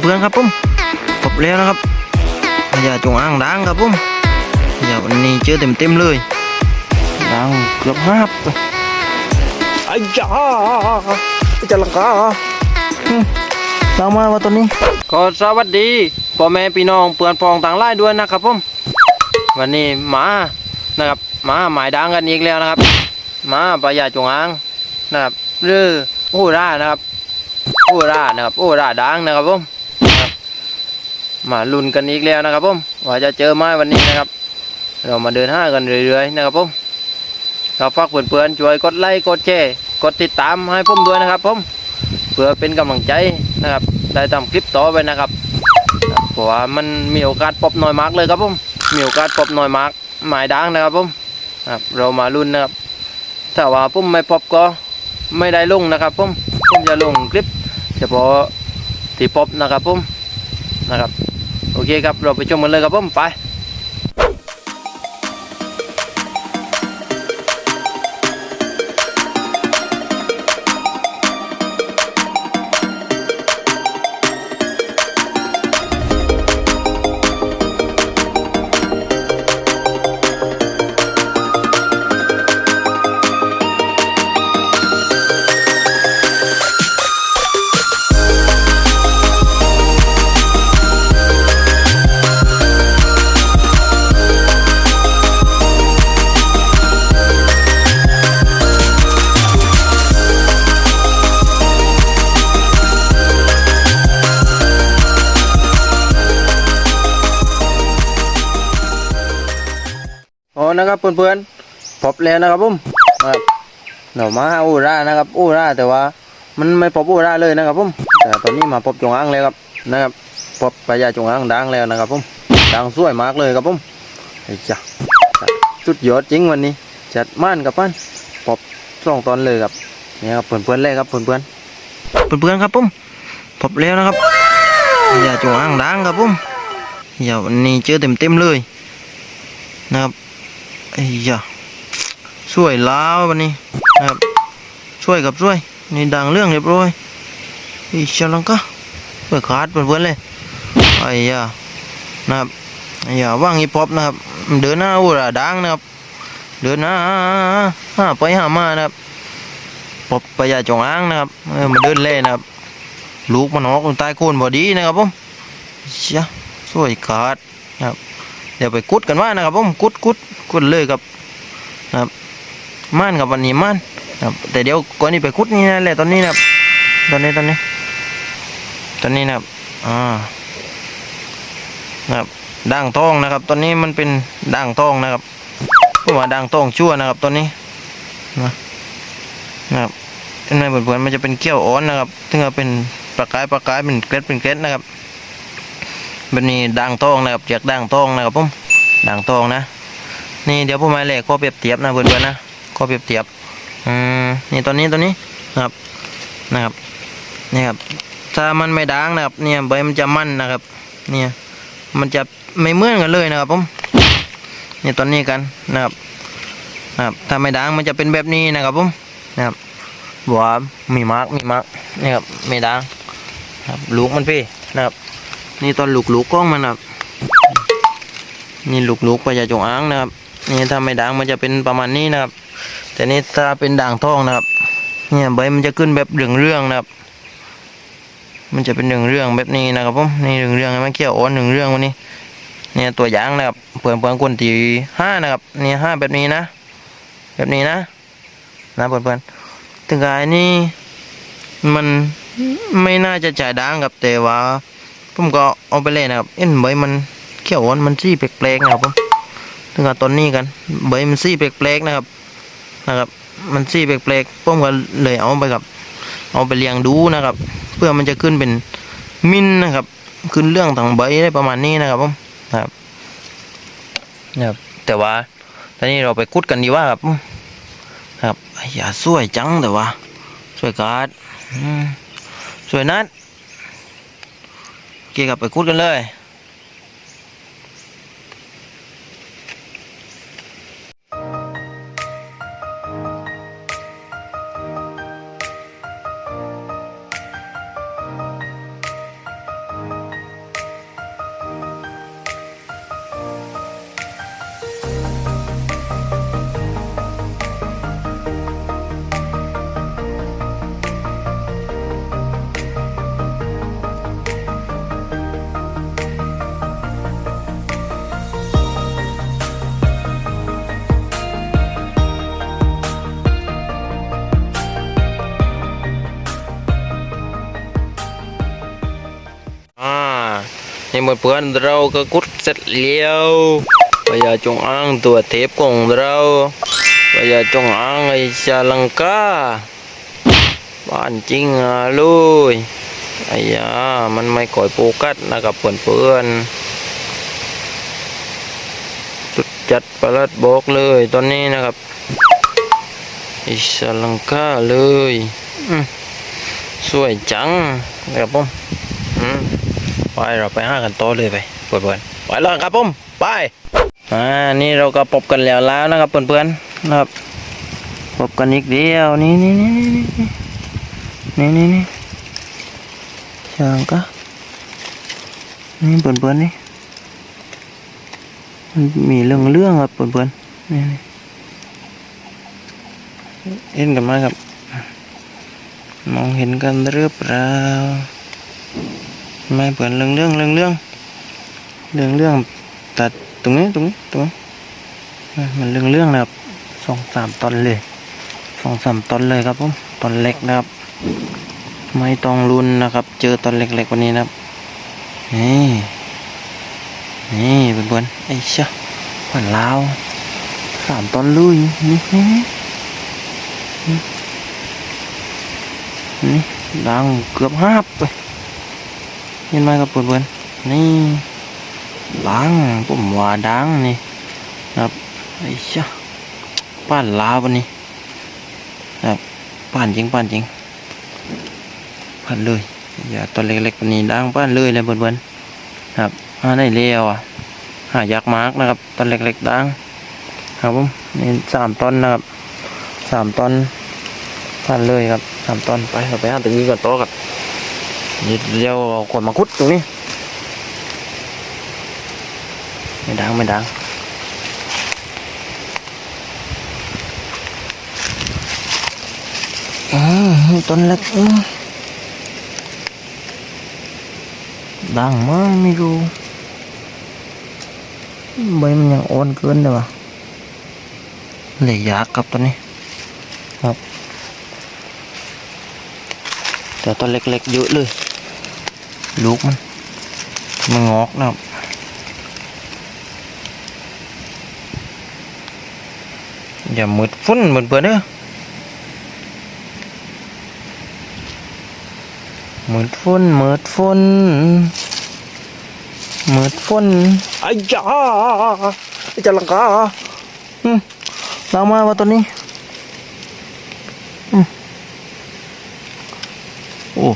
เพื่อนๆครับผมพบแล้วนะครับอย่าจงอ้างดังครับผมอย่าวันนี้เจอเต็มๆเลยดังเกือบห้าบไอ้จ้าจะลังกาอืมตามมาว่าตัวนี้ก็สวัสดีพ่อแม่พี่น้องเปื่อนพองต่างไล่ด้วยนะครับผมวันนี้หมานะครับหมาหมายดังกันอีกแล้วนะครับหมาปลาใหญ่จงอางนะครับหรือโอ้ร่านะครับโอ้รานะครับโอ้ราดังนะครับผมนะครับ มาลุ้นกันอีกแล้วนะครับผมว่าจะเจอไม้วันนี้นะครับ เรามาเดินห้ากันเรื่อยๆนะครับผมก็ฝากเพื่อนๆช่วยกดไลค์กดแชร์กดติดตามให้ผมด้วยนะครับผมเพื่อเป็นกำลังใจนะครับ ได้ทำคลิปต่อไปนะครับเพราะว่ามันมีโอกาสพบน้อยมากเลยครับผมมีโอกาสพบน้อยมากหมายดังนะครับผมครับเรามาลุ้นนะครับถ้าว่าผมไม่พบก็ไม่ได้ลงนะครับผมผมจะลงคลิปเฉพาะที่พบนะครับผมนะครับ โอเคครับเราไปชมกันเลยครับผมไป นะครับเพื่อนๆพบแล้วนะครับผมหน่อมาอูร่านะครับอูร่าแต่ว่า มันไม่พบอูร่าเลยนะครับผมแต่ตอนนี้มาพบจงอางแล้วครับนะครับพบปลายาจงอางดังแล้วนะครับผมดังสวยมากเลยครับผมไอ้จ้ะสุดยอดจริงวันนี้ จัดม่านกับป้านพบสองตอนเลยครับนี่ครับเพื่อนๆเลยครับเพื่อนๆเพื่อนๆครับผมพบแล้วนะครับปลายาจงอางดังครับผมอย่าวันนี้เจอเต็มๆเลยนะครับ ไอ้ยะช่วยล้าววันนี้นะครับช่วยกับช่วยนี่ดังเรื่องเรียบร้อยไอ้เชลังก็เปิดขาดเพื่อนเลยไอ้ยะนะครับไอ้ยะว่างอีป๊อปนะครับ เดินหน้าอุระดังนะครับ เดินหน้าห้าไปห้ามานะครับป๊อปไปยาจงอ้างนะครับมาเดินเล่นนะครับ ลูกมันออกใต้โคนบอดีนะครับผมเชียช่วยขาดนะครับ ดี๋ยวไปกุดกันว่านะครับผมกุดกุดกุดเลยครับนะครับม่านกับวันนี้ม่านนะครับแต่เดี๋ยวก่อนนี้ไปกุดนี่นะแหละตอนนี้นะครับตอนนี้ตอนนี้ ตอนนี้นะครับอ่านะครับด่างทองนะครับ ตอนนี้มันเป็นด่างทองนะครับเพราะว่าด่างทองชั่วนะครับตอนนี้นะนะครับเป็นไงเพื่อนๆมันจะเป็นเกี้ยวอ้อนนะครับถึงจะเป็นประกายประกายเป็นเกล็ดเป็นเกล็ดนะครับ บบนี้ด่างทองนะครับจากด่างทองนะครับผมด่างทองนะ นี่เดี๋ยวผมมาแหลกข้อเปรียบเทียบนะเพื่อนๆนะข้อเปรียบเทียบอืมนี่ตอนนี้ตอนนี้นะครับนะครับนี่ครับถ้ามันไม่ด่างนะครับ เนี่ยใบมันจะมั่นนะครับ เนี่ยมันจะไม่เหมือนกันเลยนะครับผมนี่ตอนนี้กันนะครับนะครับถ้าไม่ด่างมันจะเป็นแบบนี้นะครับผมนะครับบัวมีมาร์กมีมาร์กนี่ครับไม่ด่างครับลูกมันพี่นะครับ นี่ตอนลูกๆกกล้องมันครับ นี่ลูกๆปลาจงอ้างนะครับ นี่ถ้าไม่ด่างมันจะเป็นประมาณนี้นะครับ แต่นี่ถ้าเป็นด่างทองนะครับ เนี่ยใบมันจะขึ้นแบบเรื่องๆนะครับ มันจะเป็นเรื่องแบบนี้นะครับผมนี่เรื่องๆมันเขี้ยวอ่อนเรื่องวันนี้ เนี่ยตัวอย่างนะครับเปลือนเปลือนคนที่ห้านะครับ นี่ห้าแบบนี้นะ แบบนี้นะนะเพื่อนๆถึงกายนี่มันไม่น่าจะจ่ายด่างครับแต่ว่า ผมก็เอาไปเล่นนะครับ เอ็นใบมันเขียวอ่อนมันซี่แปลกๆนะครับผมถึงกับต้นนี้กันใบมันซี่แปลกๆนะครับ นะครับ มันซี่แปลกๆผมก็เลยเอาไปกับเอาไปเลี้ยงดูนะครับ เพื่อมันจะขึ้นเป็นมินนะครับ ขึ้นเรื่องต่างใบได้ประมาณนี้นะครับผมนะครับนะครับ แต่ว่าตอนนี้เราไปคุดกันดีว่าครับ ครับอย่าสวยจังแต่ว่าสวยการ์ดสวยนัด เกี่ยวกับไปคุดกันเลย หมดเพื่อนเราก็กุดเสร็จแล้วพญาจงอางตัวเทพของเราพญาจงอางไอชาลังกาบ้านจริงอะลุยไอ้ยามันไม่ก่อยโปกัสนะครับเพื่อนเพื่อนๆสุดจัดประหลัดบอกเลยตอนนี้นะครับอชาลังกาเลยสวยจังนะครับผม ไปเราไปห้ากันโตเลยไปเพื่อนๆไปแล้วครับผมไปอ่านี่เราก็ปบกันแล้วแล้วนะครับเพื่อนๆนะครับปบกันอีกเดียวนี่นี่นี่นี่นี่นี่นี่ช่างก็นี่เพื่อนๆนี่มันมีเรื่องเรื่องครับเพื่อนๆนี่นี่เห็นกันไหมครับ มองเห็นกันหรือเปล่า ไม่เปิดเรื่องเรื่องเรื่องเรื่องเรื่องเรื่องตัดตรงนี้ตรงนี้ตรงนี้มันเรื่องเรื่องนะครับสองสามตอนเลยสองสามตอนเลยครับผมตอนเล็กนะครับ ไม่ต้องรุนนะครับ เจอตอนเล็กๆกว่านี้นะครับนี่นี่เพื่อนๆไอ้เช่าผ่านลาวสามตอนลุยนี่นี่นี่ดังเกือบห้าบไป เห็นไหมครับเพื่อนๆนี่ล้างผมว่าดังนี่ครับไอ้ชะป้านลาวันนี้ครับป้านจริงป้านจริงป้านเลยอย่าตัวเล็กๆวันนี้ดังป้านเลยเลยเพื่อนๆครับหาได้เลี้ยวอะหายากมากนะครับตอนเล็กๆดังครับผมนี่สามต้นนะครับสามต้นป้านเลยครับสามต้นไปเราไปหาตรงนี้ก่อนโตะกับ นี่เรียวขวดมาคุดตรงนี้ ไม่ดังไม่ดังอืมต้นเล็กดังมากไม่รู้ใบมันยังอ่อนเกินเลยวะเลยยากครับตัวนี้ครับแต่ตัวเล็กๆเยอะเลย ลูกมัน มันงอกนะครับอย่ามืดฟุ้นเหมือนเพื่อนเด้อมืดฟุ้นมืดฟุ้นมืดฟุ้นไอ้จ้าไอ้จาลังกาอืมลางมาวะตัวนี้อืมโอ้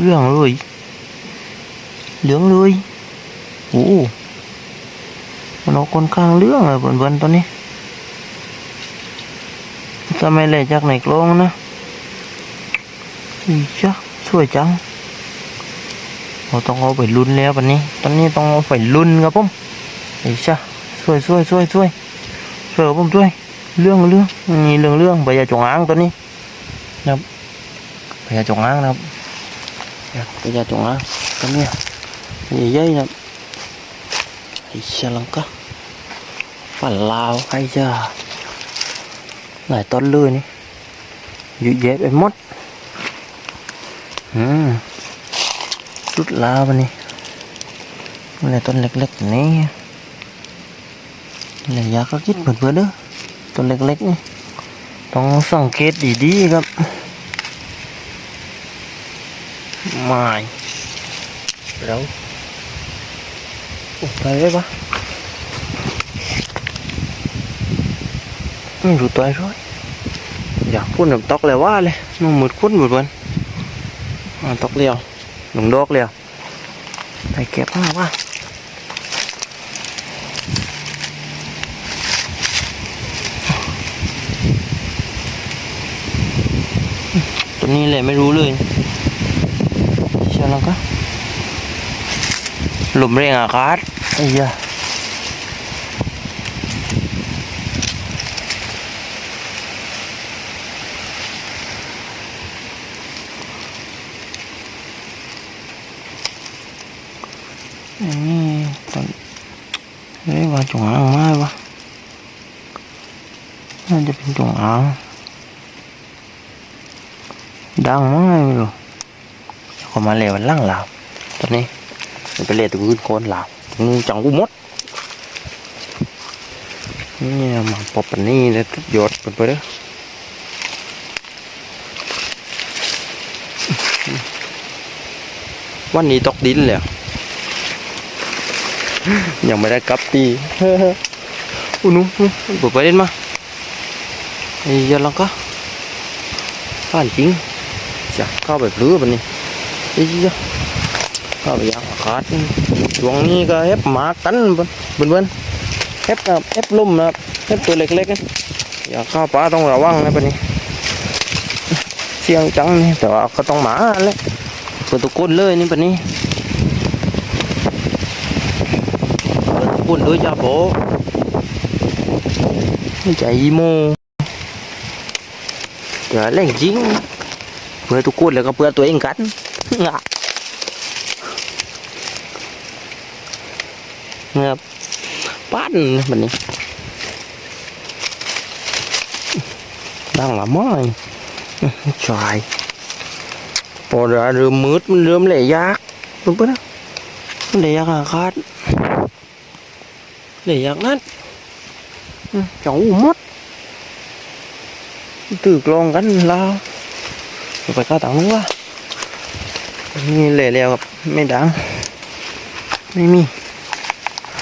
เรื่องเลย เหลืองเลยโอ้มันออกค่อนข้างเหลืองเลยเพื่อนๆตอนนี้จะไม่เลยจากไหนกลองนะอีจ้ะสวยจังเราต้องเอาไปลุ้นแล้ววันนี้ ตอนนี้ต้องเอาไปลุ้นครับผมอีจ้ะสวยสวยสวยสวยสวยครับผมสวยเรื่องเรื่องนี่เรื่องเรื่องใบยาจงอางตัวนี้นะครับใบยาจงอางนะครับใบยาจงอางตัว เนี้ยใหญ่ๆนะไอ้เชลังกะฝันลาวไอ้จ้าหลายต้นเลยนี่เยอะแยะไปหมดอืมสุดลาวอันนี้อะไรต้นเล็กๆนี่อะไรยากก็คิดเพื่อนเด้อต้นเล็กๆนี่ต้องสังเกตดีๆครับไม่แล้ว ไปได้ปะไม่รู้ตัวร้อยอยากพูดแบบตอกเลยว่าเลยมันหมดคุ้นหมดวันอ่าตอกเลียวหนุ่มดอกเลียวไปเก็บมาว่าตัวนี้เลยไม่รู้เลยเชื่อแล้วก็ หลุมแรงอากาศไอ้ยาอันนี้ตอนเฮ้ยว่าจงอางมากวะน่าจะเป็นจงอางดังมากไม่รู้เขามาเร็วล่างหลับตอนนี้ ไปเล่ตัวอื่นคนลาวงูจังกูมดเนี่ยมาปอบปันนี่เลยทุกหยดไปไปเด้อวันนี้ตกดินเลยยังไม่ได้กลับตีอุ้นุ่มปิดไปเล่นมาไอ้ยันลังก็ผ่านจริงจะเข้าไปปลื้อปันนี้ไอ้ยะเข้าไปยาง ขาดช่วงนี้ก็เฮ็บหมากันเบิ่นเบิ่นเฮ็บกับเฮ็บลุ่มนะครับเฮ็บตัวเล็กๆนะอย่าเข้าป่าต้องระวังนะปนนี้ เสียงจังนี่แต่ว่าก็ต้องหมาแหละเปิดตัวก้นเลยนี่ปนนี้เปิดตัวก้นด้วยจ้าโบไม่ใจโมเดี๋ยวเล่นจริงเพื่อทุกคนแล้วก็เพื่อตัวเองกันงะ นะครับปั้นแบบนี้ดังละม้อยชายพอเดี๋ยเริ่มมืดมันเริ่มเลยยากรู้ปะนะมันเลยยากอาคาดเลยยากนั่นจังอู้มดตื่กลองกันแล้วไปก้าวต่างนู้นวะนี่เลยแล้วไม่ดังไม่มี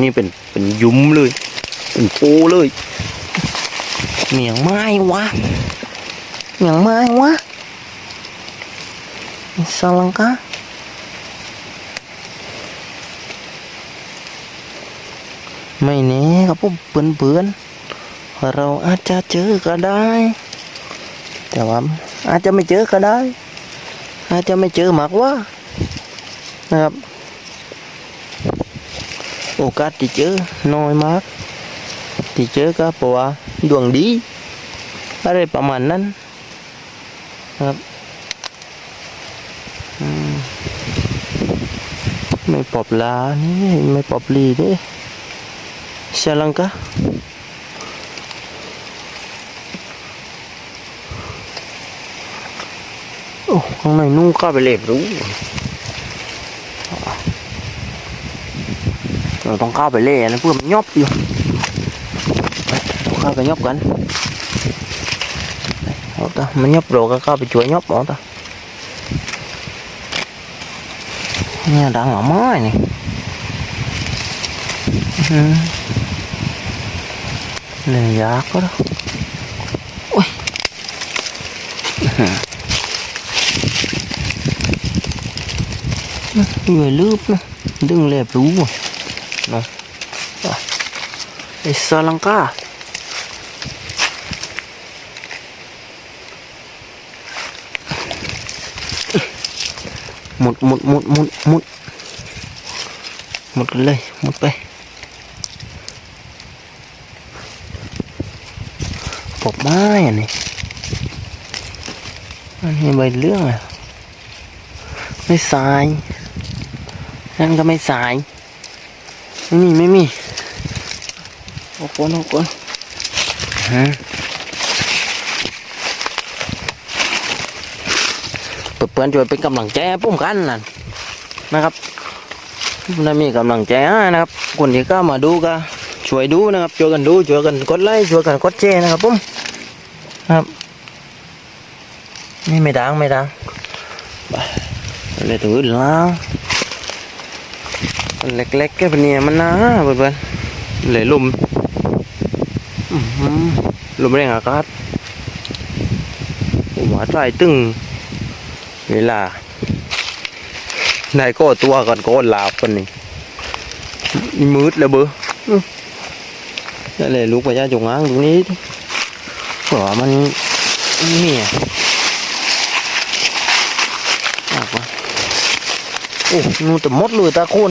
นี่เป็นเป็นยุ้มเลย เป็นโพเลยเหนียงไม้วะเหนียงไม้วะสลังกาไม่แน่ครับผมเพื่อนเพื่อนๆเราอาจจะเจอก็ได้ แต่ว่าอาจจะไม่เจอก็ได้ อาจจะไม่เจอมากว่านะครับ โอกาสที่เจอน้อยมาก ที่เจอก็เพราะว่าดวงดีอะไรประมาณนั้นครับไม่ปอบลานี่ไม่ปอบลีนี่ Siya lang ka? Oh, ข้างในนุ่งข้าไปเล็บรู้ เราต้องเข้าไปเล่นะเพื่อมันยอบอยู่เข้าไปยอบกันเอาตามันยอบโรก็เข้าไปช่วยยอบเอาตาเนี่ยดังหอไม้นี่เนี่ยยากก็ล้วโอ้ยเหนื่อยลืบนะดึงเล็บรู้อะ ไม้อันนี้อันนี้ใบเรื่องอะไม่สายนั่นก็ไม่สาย ไม่มีไม่มีโอ้โหโอ้โหฮะเพื่อนๆช่วยเป็นกำลังใจให้ผมกันนะนะครับถ้ามีกำลังใจให้นะครับ คนที่ก็มาดูก็ช่วยดูนะครับช่วยกันดูช่วยกันกดไลค์ช่วยกันกดแชร์นะครับผมครับนี่ไม่ดังไม่ดังไปเลยตัวอื่นแล้ว เล็กๆแค่ปเนี่มันนะเพื่อนๆเลยลุมลุมแรงอากาศผมว่าใจตึง เวลานายก็ตัวก่อนก็ลาบกันนี่มืดแล้วเบอร์นั่นเลยลูกพญาจงอางตรงนี้เพราะมันเนี่ยโอ้นูแต่มดเลยตาคุณ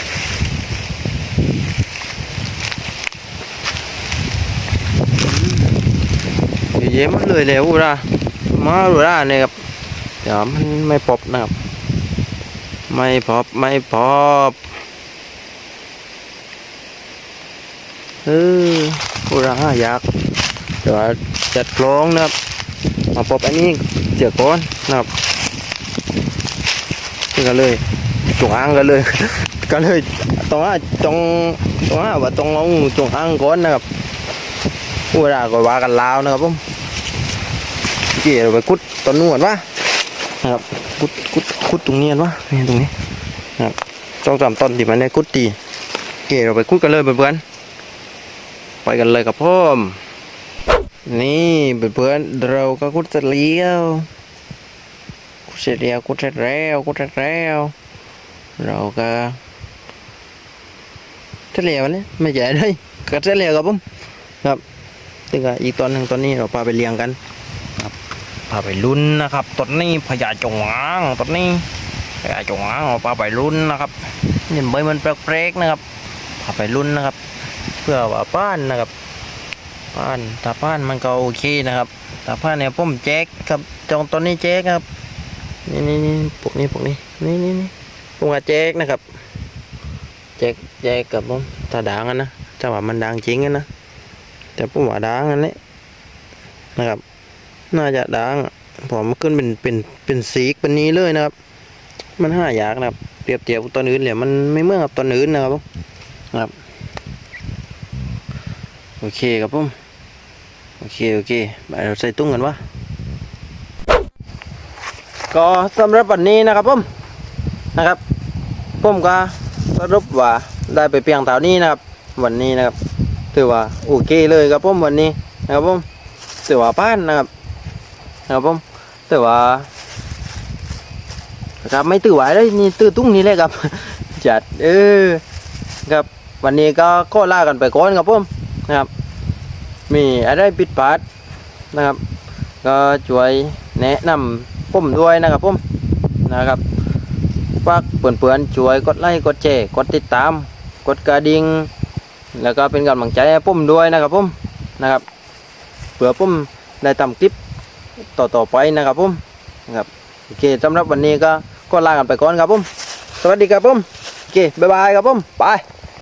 ยมันเลยแล้วละมาดูละเนี่ยครับเดี๋ยวมันไม่พบนะครับ ไม่พบไม่พบเออกูระอยากเดี๋ยวจัดโครงนะครับมาพบอันนี้เสียก้อนนะครับนี่ก็เลยจงอ้างกันเลยก็เลยต้องว่าจงต้องว่าว่าต้องเอาจงอ้างก้อนนะครับกูระก็ว่ากันลาวนะครับผม เกี่ยวไปคุดต้นนวดวะนะครับคุดคุดคุดตรงนี้กันวะนี่ตรงนี้นะครับสองสามต้นที่มันได้คุดตีเกี่ยวไปคุดกันเลยเพื่อนๆไปกันเลยกับพ่อมนี่เพื่อนๆเราก็คุดเสร็จแล้วคุดเสร็จแล้วคุดเสร็จแล้วคุดเสร็จแล้วเราก็เสร็จแล้วเนี่ยไม่ใช่เลยก็เสร็จแล้วครับผมครับซึ่งก็อีกตอนหนึ่งตอนนี้เราพาไปเลี้ยงกัน พาไปลุ้นนะครับตอนนี้พญาจงอางตอนนี้พญาจงอางเอาพาไปลุ้นนะครับเห็นใบมันแปลกๆนะครับพาไปลุ้นนะครับ เพื่อว่าป้านนะครับป้านตาป้านมันก็โอเคนะครับตาป้านเนี่ยผมแจ๊กครับจองตอนนี้แจ๊กครับนี่นี่นี่พวกนี้พวกนี้นี่นี่นี่ผมว่าแจ๊กนะครับแจ๊กแจ๊กกับผมตาด่างอะนะถ้าว่ามันด่างจริงอะนะแต่ผมว่าด่างอันนี้นะครับ น่าจะดังผมมันขึ้นเป็นเป็นเป็นสีกเป็นนี้เลยนะครับ มันห้ายากนะครับเปรียบเทียบกับตอนอื่นเลยมันไม่เมื่อกับตอนอื่นนะครับผมนะครับโอเคครับผมโอเคโอเคไปเราใส่ตุ้งกันวะก็สำหรับวันนี้นะครับผมนะครับผมก็สรุปว่าได้ไปเพียงเท่านี้นะครับ วันนี้นะครับถือว่าโอเคเลยครับผมวันนี้นะครับผมถือว่าป้านนะครับ นะครับผมแต่ว่าครับไม่ตื่นไหวเลยนี่ตื่นตุ้งนี่แหละครับ จัดเออครับวันนี้ก็ก็ลากันไปก่อนครับผมนะครับ มีอะไรผิดพาดนะครับ ก็ช่วยแนะนำผมด้วยนะครับผมนะครับฝากเพื่อนๆช่วยกดไลค์กดแชร์กดติดตาม กดกระดิ่งแล้วก็เป็นกำลังใจให้ผมด้วยนะครับผมนะครับเผื่อผมได้ทำคลิป ต่อต่อไปนะครับผมนะครับโอเคสำหรับวันนี้ก็ก็ลากันไปก่อนครับผมสวัสดีครับผมโอเคบ๊ายบายครับผมไป